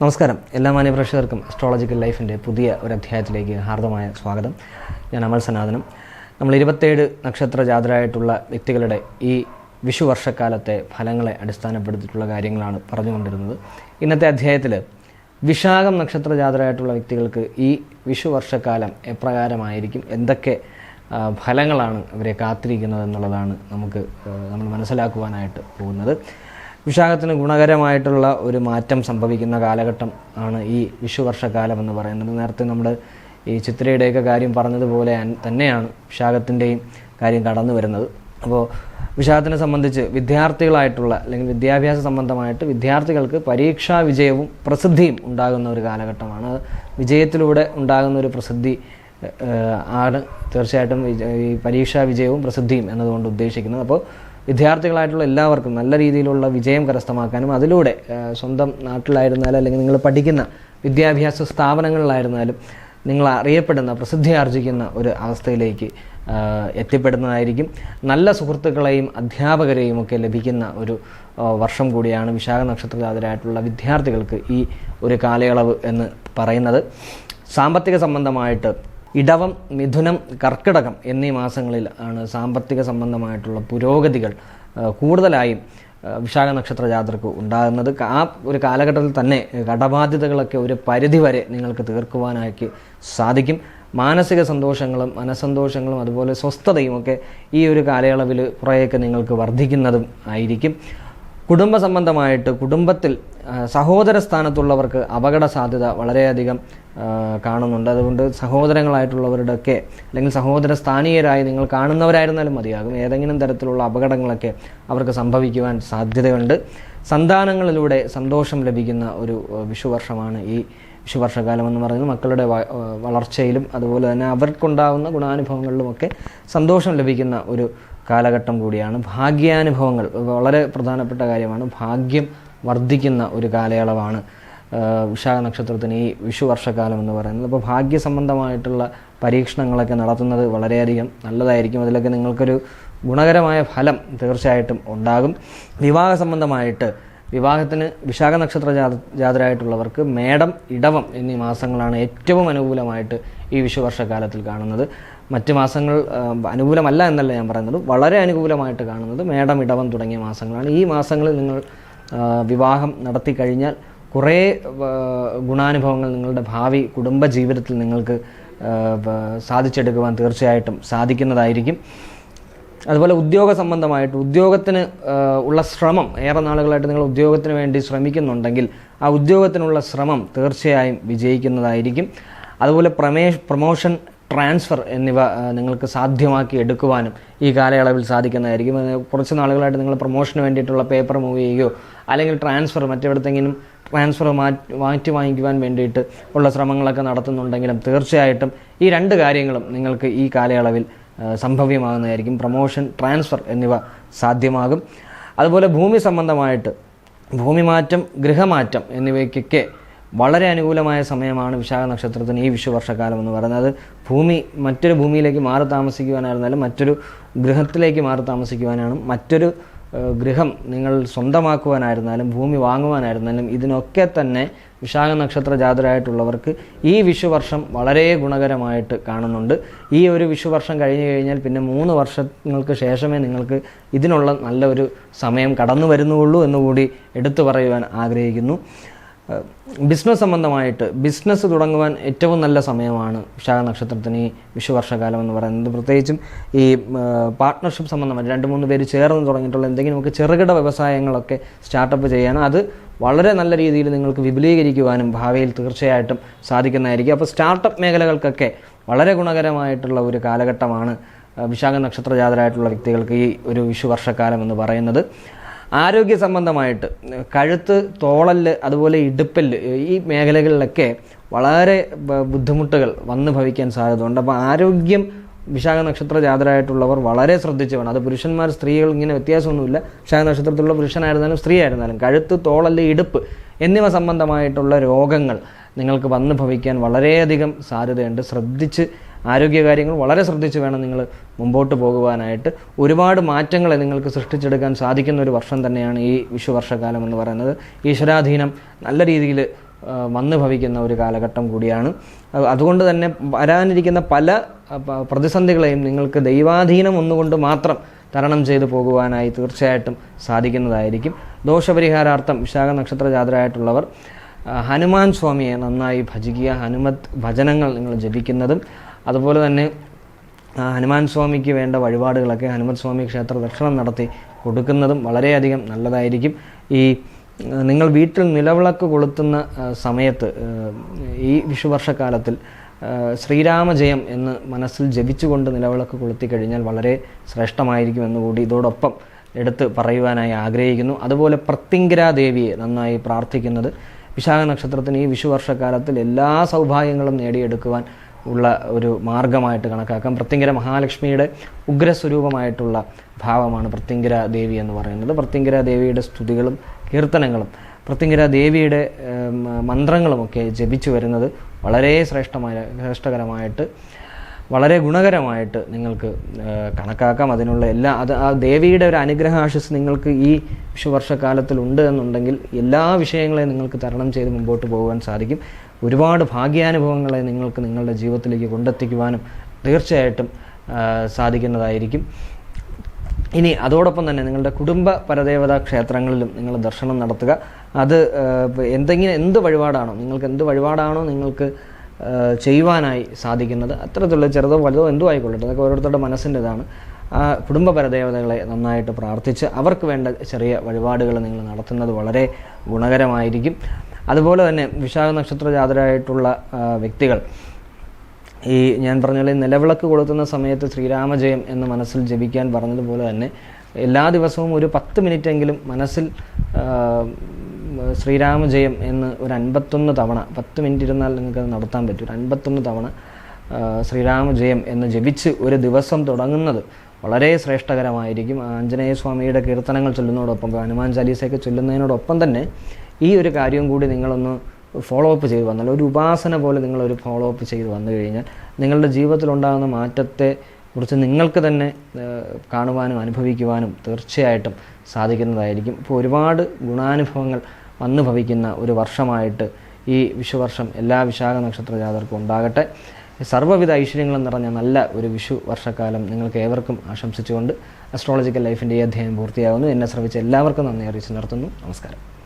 നമസ്കാരം. എല്ലാ മാന്യപ്രേക്ഷകർക്കും അസ്ട്രോളജിക്കൽ ലൈഫിന്റെ പുതിയ ഒരു അധ്യായത്തിലേക്ക് ഹാർദമായ സ്വാഗതം. ഞാൻ അമൽ സനാതനം. നമ്മൾ ഇരുപത്തേഴ് നക്ഷത്ര ജാതരായിട്ടുള്ള വ്യക്തികളുടെ ഈ വിഷു വർഷക്കാലത്തെ ഫലങ്ങളെ അടിസ്ഥാനപ്പെടുത്തിയിട്ടുള്ള കാര്യങ്ങളാണ് പറഞ്ഞുകൊണ്ടിരുന്നത്. ഇന്നത്തെ അധ്യായത്തിൽ വിശാഖം നക്ഷത്ര ജാതരായിട്ടുള്ള വ്യക്തികൾക്ക് ഈ വിഷു വർഷക്കാലം എപ്രകാരമായിരിക്കും? എന്തൊക്കെ ഫലങ്ങളാണ് അവരെ കാത്തിരിക്കുന്നത് എന്നുള്ളതാണ് നമുക്ക് നമ്മൾ മനസ്സിലാക്കുവാനായിട്ട് പോകുന്നത്. വിശാഖത്തിന് ഗുണകരമായിട്ടുള്ള ഒരു മാറ്റം സംഭവിക്കുന്ന കാലഘട്ടം ആണ് ഈ വിഷുവർഷക്കാലം എന്ന് പറയുന്നത്. നേരത്തെ നമ്മൾ ഈ ചിത്രയുടെയൊക്കെ കാര്യം പറഞ്ഞതുപോലെ തന്നെയാണ് വിശാഖത്തിന്റെയും കാര്യം കടന്നു വരുന്നത്. അപ്പോൾ വിശാഖത്തിനെ സംബന്ധിച്ച് വിദ്യാർത്ഥികളായിട്ടുള്ള അല്ലെങ്കിൽ വിദ്യാഭ്യാസ സംബന്ധമായിട്ട് വിദ്യാർത്ഥികൾക്ക് പരീക്ഷാ വിജയവും പ്രസിദ്ധിയും ഉണ്ടാകുന്ന ഒരു കാലഘട്ടമാണ്. വിജയത്തിലൂടെ ഉണ്ടാകുന്ന ഒരു പ്രസിദ്ധി ആണ് തീർച്ചയായിട്ടും ഈ പരീക്ഷാ വിജയവും പ്രസിദ്ധിയും എന്നതുകൊണ്ട് ഉദ്ദേശിക്കുന്നത്. അപ്പോൾ വിദ്യാർത്ഥികളായിട്ടുള്ള എല്ലാവർക്കും നല്ല രീതിയിലുള്ള വിജയം കരസ്ഥമാക്കാനും അതിലൂടെ സ്വന്തം നാട്ടിലായിരുന്നാലും അല്ലെങ്കിൽ നിങ്ങൾ പഠിക്കുന്ന വിദ്യാഭ്യാസ സ്ഥാപനങ്ങളിലായിരുന്നാലും നിങ്ങൾ അറിയപ്പെടുന്ന പ്രസിദ്ധി ആർജിക്കുന്ന ഒരു അവസ്ഥയിലേക്ക് എത്തിപ്പെടുന്നതായിരിക്കും. നല്ല സുഹൃത്തുക്കളെയും അധ്യാപകരെയും ഒക്കെ ലഭിക്കുന്ന ഒരു വർഷം കൂടിയാണ് വിശാഖ നക്ഷത്രജാതരായിട്ടുള്ള വിദ്യാർത്ഥികൾക്ക് ഈ ഒരു കാലയളവ് എന്ന് പറയുന്നത്. സാമ്പത്തിക സംബന്ധമായിട്ട് ഇടവം മിഥുനം കർക്കിടകം എന്നീ മാസങ്ങളിൽ ആണ് സാമ്പത്തിക സംബന്ധമായിട്ടുള്ള പുരോഗതികൾ കൂടുതലായും വിശാഖ നക്ഷത്ര ജാതർക്ക് ഉണ്ടാകുന്നത്. ആ ഒരു കാലഘട്ടത്തിൽ തന്നെ കടബാധ്യതകളൊക്കെ ഒരു പരിധി വരെ നിങ്ങൾക്ക് തീർക്കുവാനായിട്ട് സാധിക്കും. മാനസിക സന്തോഷങ്ങളും മനസ്സന്തോഷങ്ങളും അതുപോലെ സ്വസ്ഥതയും ഒക്കെ ഈ ഒരു കാലയളവിൽ കുറേയൊക്കെ നിങ്ങൾക്ക് വർദ്ധിക്കുന്നതും ആയിരിക്കും. കുടുംബ സംബന്ധമായിട്ട് കുടുംബത്തിൽ സഹോദര സ്ഥാനത്തുള്ളവർക്ക് അപകട സാധ്യത വളരെയധികം കാണുന്നുണ്ട്. അതുകൊണ്ട് സഹോദരങ്ങളായിട്ടുള്ളവരുടെയൊക്കെ അല്ലെങ്കിൽ സഹോദര സ്ഥാനീയരായി നിങ്ങൾ കാണുന്നവരായിരുന്നാലും മതിയാകും. ഏതെങ്കിലും തരത്തിലുള്ള അപകടങ്ങളൊക്കെ അവർക്ക് സംഭവിക്കുവാൻ സാധ്യതയുണ്ട്. സന്താനങ്ങളിലൂടെ സന്തോഷം ലഭിക്കുന്ന ഒരു വിഷുവർഷമാണ് ഈ വിഷുവർഷകാലം എന്ന് പറയുന്നത്. മക്കളുടെ വളർച്ചയിലും അതുപോലെ തന്നെ അവർക്കുണ്ടാകുന്ന ഗുണാനുഭവങ്ങളിലുമൊക്കെ സന്തോഷം ലഭിക്കുന്ന ഒരു കാലഘട്ടം കൂടിയാണ്. ഭാഗ്യാനുഭവങ്ങൾ വളരെ പ്രധാനപ്പെട്ട കാര്യമാണ്. ഭാഗ്യം വർദ്ധിക്കുന്ന ഒരു കാലയളവാണ് വിശാഖ നക്ഷത്രത്തിന് ഈ വിഷു വർഷക്കാലം എന്ന് പറയുന്നത്. അപ്പോൾ ഭാഗ്യ സംബന്ധമായിട്ടുള്ള പരീക്ഷണങ്ങളൊക്കെ നടത്തുന്നത് വളരെയധികം നല്ലതായിരിക്കും. അതിലൊക്കെ നിങ്ങൾക്കൊരു ഗുണകരമായ ഫലം തീർച്ചയായിട്ടും ഉണ്ടാകും. വിവാഹ സംബന്ധമായിട്ട് വിവാഹത്തിന് വിശാഖ നക്ഷത്ര ജാത ജാതരായിട്ടുള്ളവർക്ക് മേടം ഇടവം എന്നീ മാസങ്ങളാണ് ഏറ്റവും അനുകൂലമായിട്ട് ഈ വിഷു വർഷക്കാലത്തിൽ കാണുന്നത്. മറ്റ് മാസങ്ങൾ അനുകൂലമല്ല എന്നല്ല ഞാൻ പറയുന്നത്. വളരെ അനുകൂലമായിട്ട് കാണുന്നത് മേടം ഇടവം തുടങ്ങിയ മാസങ്ങളാണ്. ഈ മാസങ്ങളിൽ നിങ്ങൾ വിവാഹം നടത്തി കഴിഞ്ഞാൽ കുറേ ഗുണാനുഭവങ്ങൾ നിങ്ങളുടെ ഭാവി കുടുംബ ജീവിതത്തിൽ നിങ്ങൾക്ക് സാധിച്ചെടുക്കുവാൻ തീർച്ചയായിട്ടും സാധിക്കുന്നതായിരിക്കും. അതുപോലെ ഉദ്യോഗ സംബന്ധമായിട്ട് ഉദ്യോഗത്തിന് ഉള്ള ശ്രമം ഏറെ നാളുകളായിട്ട് നിങ്ങൾ ഉദ്യോഗത്തിന് വേണ്ടി ശ്രമിക്കുന്നുണ്ടെങ്കിൽ ആ ഉദ്യോഗത്തിനുള്ള ശ്രമം തീർച്ചയായും വിജയിക്കുന്നതായിരിക്കും. അതുപോലെ പ്രമേ പ്രൊമോഷൻ ട്രാൻസ്ഫർ എന്നിവ നിങ്ങൾക്ക് സാധ്യമാക്കി എടുക്കുവാനും ഈ കാലയളവിൽ സാധിക്കുന്നതായിരിക്കും. കുറച്ച് നാളുകളായിട്ട് നിങ്ങൾ പ്രൊമോഷന് വേണ്ടിയിട്ടുള്ള പേപ്പർ മൂവ് ചെയ്യുകയോ അല്ലെങ്കിൽ ട്രാൻസ്ഫർ മറ്റെവിടത്തെങ്കിലും ട്രാൻസ്ഫർ മാറ്റി മാറ്റി വാങ്ങിക്കുവാൻ വേണ്ടിയിട്ട് ഉള്ള ശ്രമങ്ങളൊക്കെ നടത്തുന്നുണ്ടെങ്കിലും തീർച്ചയായിട്ടും ഈ രണ്ട് കാര്യങ്ങളും നിങ്ങൾക്ക് ഈ കാലയളവിൽ സംഭവ്യമാകുന്നതായിരിക്കും. പ്രൊമോഷൻ ട്രാൻസ്ഫർ എന്നിവ സാധ്യമാകും. അതുപോലെ ഭൂമി സംബന്ധമായിട്ട് ഭൂമി മാറ്റം ഗൃഹമാറ്റം എന്നിവയ്ക്കൊക്കെ വളരെ അനുകൂലമായ സമയമാണ് വിശാഖ നക്ഷത്രത്തിന് ഈ വിഷു വർഷക്കാലം എന്ന് പറയുന്നത്. ഭൂമി മറ്റൊരു ഭൂമിയിലേക്ക് മാറി താമസിക്കുവാനായിരുന്നാലും മറ്റൊരു ഗൃഹത്തിലേക്ക് മാറി താമസിക്കുവാനാണ് മറ്റൊരു ഗൃഹം നിങ്ങൾ സ്വന്തമാക്കുവാനായിരുന്നാലും ഭൂമി വാങ്ങുവാനായിരുന്നാലും ഇതിനൊക്കെ തന്നെ വിശാഖ നക്ഷത്ര ജാതരായിട്ടുള്ളവർക്ക് ഈ വിഷുവർഷം വളരെ ഗുണകരമായിട്ട് കാണുന്നുണ്ട്. ഈ ഒരു വിഷുവർഷം കഴിഞ്ഞു കഴിഞ്ഞാൽ പിന്നെ മൂന്ന് വർഷങ്ങൾക്ക് ശേഷമേ നിങ്ങൾക്ക് ഇതിനുള്ള നല്ലൊരു സമയം കടന്നു വരുന്നുള്ളൂ എന്നുകൂടി എടുത്തു പറയുവാൻ ആഗ്രഹിക്കുന്നു. ബിസിനസ് സംബന്ധമായിട്ട് ബിസിനസ് തുടങ്ങുവാൻ ഏറ്റവും നല്ല സമയമാണ് വിശാഖ നക്ഷത്രത്തിന് ഈ വിഷുവർഷകാലം എന്ന് പറയുന്നത്. പ്രത്യേകിച്ചും ഈ പാർട്ട്ണർഷിപ്പ് സംബന്ധമായിട്ട് രണ്ട് മൂന്ന് പേര് ചേർന്ന് തുടങ്ങിയിട്ടുള്ള എന്തെങ്കിലും എന്തെങ്കിലുമൊക്കെ ചെറുകിട വ്യവസായങ്ങളൊക്കെ സ്റ്റാർട്ടപ്പ് ചെയ്യാനും അത് വളരെ നല്ല രീതിയിൽ നിങ്ങൾക്ക് വിപുലീകരിക്കുവാനും ഭാവിയിൽ തീർച്ചയായിട്ടും സാധിക്കുന്നതായിരിക്കും. അപ്പോൾ സ്റ്റാർട്ടപ്പ് മേഖലകൾക്കൊക്കെ വളരെ ഗുണകരമായിട്ടുള്ള ഒരു കാലഘട്ടമാണ് വിശാഖ നക്ഷത്ര ജാതരായിട്ടുള്ള വ്യക്തികൾക്ക് ഈ ഒരു വിഷുവർഷക്കാലം എന്ന് പറയുന്നത്. ആരോഗ്യ സംബന്ധമായിട്ട് കഴുത്ത് തോളൽ അതുപോലെ ഇടുപ്പൽ ഈ മേഖലകളിലൊക്കെ വളരെ ബുദ്ധിമുട്ടുകൾ വന്നു ഭവിക്കാൻ സാധ്യതയുണ്ട്. അപ്പോൾ ആരോഗ്യം വിശാഖ നക്ഷത്ര ജാതരായിട്ടുള്ളവർ വളരെ ശ്രദ്ധിച്ച് വേണം അത് പുരുഷന്മാർ സ്ത്രീകൾ ഇങ്ങനെ വ്യത്യാസമൊന്നുമില്ല. വിശാഖ നക്ഷത്രത്തിലുള്ള പുരുഷനായിരുന്നാലും സ്ത്രീ ആയിരുന്നാലും കഴുത്ത് തോളൽ ഇടുപ്പ് എന്നിവ സംബന്ധമായിട്ടുള്ള രോഗങ്ങൾ നിങ്ങൾക്ക് വന്നു ഭവിക്കാൻ വളരെയധികം സാധ്യതയുണ്ട്. ശ്രദ്ധിച്ച് ആരോഗ്യകാര്യങ്ങൾ വളരെ ശ്രദ്ധിച്ച് വേണം നിങ്ങൾ മുമ്പോട്ട് പോകുവാനായിട്ട്. ഒരുപാട് മാറ്റങ്ങളെ നിങ്ങൾക്ക് സൃഷ്ടിച്ചെടുക്കാൻ സാധിക്കുന്ന ഒരു വർഷം തന്നെയാണ് ഈ വിഷുവർഷകാലം എന്ന് പറയുന്നത്. ഈശ്വരാധീനം നല്ല രീതിയിൽ വന്ന് ഭവിക്കുന്ന ഒരു കാലഘട്ടം കൂടിയാണ്. അതുകൊണ്ട് തന്നെ വരാനിരിക്കുന്ന പല പ്രതിസന്ധികളെയും നിങ്ങൾക്ക് ദൈവാധീനം ഒന്നുകൊണ്ട് മാത്രം തരണം ചെയ്തു പോകുവാനായി തീർച്ചയായിട്ടും സാധിക്കുന്നതായിരിക്കും. ദോഷപരിഹാരാർത്ഥം വിശാഖ നക്ഷത്ര ജാതരായിട്ടുള്ളവർ ഹനുമാൻ സ്വാമിയെ നന്നായി ഭജിക്കുക ഹനുമത് ഭജനങ്ങൾ നിങ്ങൾ ജപിക്കുന്നതും അതുപോലെ തന്നെ ഹനുമാൻ സ്വാമിക്ക് വേണ്ട വഴിപാടുകളൊക്കെ ഹനുമാൻ സ്വാമി ക്ഷേത്ര ദക്ഷിണം നടത്തി കൊടുക്കുന്നതും വളരെയധികം നല്ലതായിരിക്കും. ഈ നിങ്ങൾ വീട്ടിൽ നിലവിളക്ക് കൊളുത്തുന്ന സമയത്ത് ഈ വിഷുവർഷക്കാലത്തിൽ ശ്രീരാമജയം എന്ന് മനസ്സിൽ ജപിച്ചുകൊണ്ട് നിലവിളക്ക് കൊളുത്തി കഴിഞ്ഞാൽ വളരെ ശ്രേഷ്ഠമായിരിക്കും എന്നുകൂടി ഇതോടൊപ്പം എടുത്ത് പറയുവാനായി ആഗ്രഹിക്കുന്നു. അതുപോലെ പ്രത്യങ്കര ദേവിയെ നന്നായി പ്രാർത്ഥിക്കുന്നത്. വിശാഖ നക്ഷത്രത്തിന് ഈ വിഷുവർഷക്കാലത്തിൽ എല്ലാ സൗഭാഗ്യങ്ങളും നേടിയെടുക്കുവാൻ ഉള്ള ഒരു മാർഗമായിട്ട് കണക്കാക്കാം. പ്രത്യങ്കര മഹാലക്ഷ്മിയുടെ ഉഗ്രസ്വരൂപമായിട്ടുള്ള ഭാവമാണ് പ്രത്യങ്കര ദേവി എന്ന് പറയുന്നത്. പ്രത്യങ്കര ദേവിയുടെ സ്തുതികളും കീർത്തനങ്ങളും പ്രത്യങ്കര ദേവിയുടെ മന്ത്രങ്ങളുമൊക്കെ ജപിച്ചു വരുന്നത് വളരെ ശ്രേഷ്ഠമായ ശ്രേഷ്ഠകരമായിട്ട് വളരെ ഗുണകരമായിട്ട് നിങ്ങൾക്ക് കണക്കാക്കാം. അതിനുള്ള എല്ലാ അത് ആ ദേവിയുടെ ഒരു അനുഗ്രഹാശസ് നിങ്ങൾക്ക് ഈ വിഷുവർഷക്കാലത്തിൽ ഉണ്ട് എന്നുണ്ടെങ്കിൽ എല്ലാ വിഷയങ്ങളെയും നിങ്ങൾക്ക് തരണം ചെയ്ത് മുമ്പോട്ട് പോകുവാൻ സാധിക്കും. ഒരുപാട് ഭാഗ്യാനുഭവങ്ങളെ നിങ്ങൾക്ക് നിങ്ങളുടെ ജീവിതത്തിലേക്ക് കൊണ്ടെത്തിക്കുവാനും തീർച്ചയായിട്ടും സാധിക്കുന്നതായിരിക്കും. ഇനി അതോടൊപ്പം തന്നെ നിങ്ങളുടെ കുടുംബ പരദേവതാ ക്ഷേത്രങ്ങളിലും നിങ്ങൾ ദർശനം നടത്തുക. അത് എന്തെങ്കിലും എന്ത് വഴിപാടാണോ നിങ്ങൾക്ക് എന്ത് വഴിപാടാണോ നിങ്ങൾക്ക് ചെയ്യുവാനായി സാധിക്കുന്നത് അത്തരത്തിലുള്ള ചെറുതോ വലുതോ എന്തോ ആയിക്കൊള്ളട്ടെ അതൊക്കെ ഓരോരുത്തരുടെ മനസ്സിന്റെ ഇതാണ് ആ കുടുംബ പരദേവതകളെ നന്നായിട്ട് പ്രാർത്ഥിച്ച് അവർക്ക് വേണ്ട ചെറിയ വഴിപാടുകൾ നിങ്ങൾ നടത്തുന്നത് വളരെ ഗുണകരമായിരിക്കും. അതുപോലെ തന്നെ വിശാഖ നക്ഷത്ര ജാതരായിട്ടുള്ള വ്യക്തികൾ. ഈ ഞാൻ പറഞ്ഞ നിലവിളക്ക് കൊളുത്തുന്ന സമയത്ത് ശ്രീരാമജയം എന്ന് മനസ്സിൽ ജപിക്കാൻ പറഞ്ഞതുപോലെ തന്നെ എല്ലാ ദിവസവും ഒരു പത്ത് മിനിറ്റെങ്കിലും മനസ്സിൽ ശ്രീരാമജയം എന്ന് ഒരു അൻപത്തൊന്ന് തവണ പത്ത് മിനിറ്റ് ഇരുന്നാൽ നിങ്ങൾക്ക് അത് നടത്താൻ പറ്റും. ഒരു അൻപത്തൊന്ന് തവണ ശ്രീരാമജയം എന്ന് ജപിച്ച് ഒരു ദിവസം തുടങ്ങുന്നത് വളരെ ശ്രേഷ്ഠകരമായിരിക്കും. ആഞ്ജനേയ സ്വാമിയുടെ കീർത്തനങ്ങൾ ചൊല്ലുന്നതോടൊപ്പം ഹനുമാൻ ചാലീസയൊക്കെ ചൊല്ലുന്നതിനോടൊപ്പം തന്നെ ഈ ഒരു കാര്യവും കൂടി നിങ്ങളൊന്ന് ഫോളോ അപ്പ് ചെയ്ത് വന്നാൽ ഒരു ഉപാസന പോലെ നിങ്ങളൊരു ഫോളോ അപ്പ് ചെയ്ത് വന്നു കഴിഞ്ഞാൽ നിങ്ങളുടെ ജീവിതത്തിലുണ്ടാകുന്ന മാറ്റത്തെ കുറിച്ച് നിങ്ങൾക്ക് തന്നെ കാണുവാനും അനുഭവിക്കുവാനും തീർച്ചയായിട്ടും സാധിക്കുന്നതായിരിക്കും. ഇപ്പോൾ ഒരുപാട് ഗുണാനുഭവങ്ങൾ വന്നു ഭവിക്കുന്ന ഒരു വർഷമായിട്ട് ഈ വിഷുവർഷം എല്ലാ വിശാഖ നക്ഷത്ര ജാതർക്കും ഉണ്ടാകട്ടെ. സർവവിധ ഐശ്വര്യങ്ങളും നിറഞ്ഞ നല്ല ഒരു വിഷു വർഷക്കാലം നിങ്ങൾക്ക് ഏവർക്കും ആശംസിച്ചുകൊണ്ട് അസ്ട്രോളജിക്കൽ ലൈഫിന്റെ ഈ അധ്യായം പൂർത്തിയാകുന്നു. എന്നെ ശ്രമിച്ച എല്ലാവർക്കും നന്ദി അറിയിച്ച് നിർത്തുന്നു. നമസ്കാരം.